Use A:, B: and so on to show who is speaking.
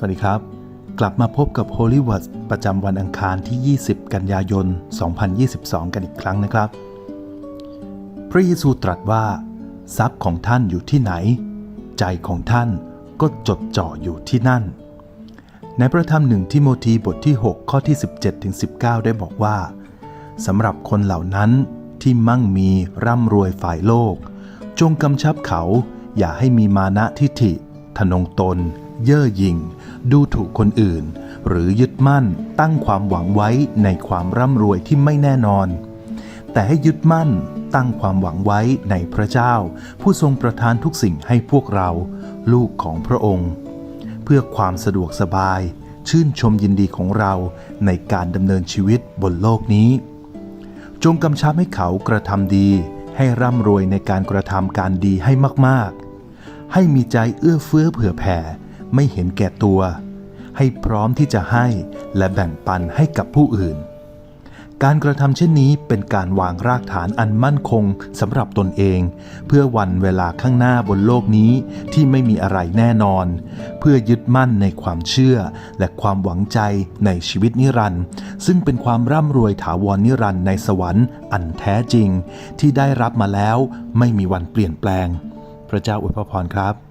A: สวัสดีครับ กลับมาพบกับ Holy Words ประจำวันอังคารที่ 20 กันยายน 2022 กันอีกครั้งนะครับ พระเยซูตรัสว่า ทรัพย์ของท่านอยู่ที่ไหน ใจของท่านก็จดจ่ออยู่ที่นั่น ในพระธรรมหนึ่งทิโมธีบทที่ 6 ข้อที่ 17ถึง19 ได้บอกว่าสำหรับคนเหล่านั้นที่มั่งมีร่ำรวยฝ่ายโลก จงกำชับเขาอย่าให้มีมานะทิฐิทนงตน เย่อหยิ่ง ดูถูกคนอื่น หรือยึดมั่นตั้งความหวังไว้ในความร่ำรวยที่ไม่แน่นอน แต่ให้ยึดมั่นตั้งความหวังไว้ในพระเจ้า ผู้ทรงประทานทุกสิ่งให้พวกเรา ลูกของพระองค์ เพื่อความสะดวกสบาย ชื่นชมยินดีของเราในการดำเนินชีวิตบนโลกนี้ จงกำชับให้เขากระทำดี ให้ร่ำรวยในการกระทำการดีให้มากๆ ให้มีใจเอื้อเฟื้อเผื่อแผ่ ไม่เห็นแก่ตัว ให้พร้อมที่จะให้และแบ่งปันให้กับผู้อื่น การกระทำเช่นนี้เป็นการวางรากฐานอันมั่นคงสำหรับตนเอง เพื่อวันเวลาข้างหน้าบนโลกนี้ที่ไม่มีอะไรแน่นอน เพื่อยึดมั่นในความเชื่อและความหวังใจในชีวิตนิรันดร์ซึ่งเป็นความร่ำรวยถาวรนิรันดร์ในสวรรค์อันแท้จริง ที่ได้รับมาแล้วไม่มีวันเปลี่ยนแปลง พระเจ้าอวยพรครับ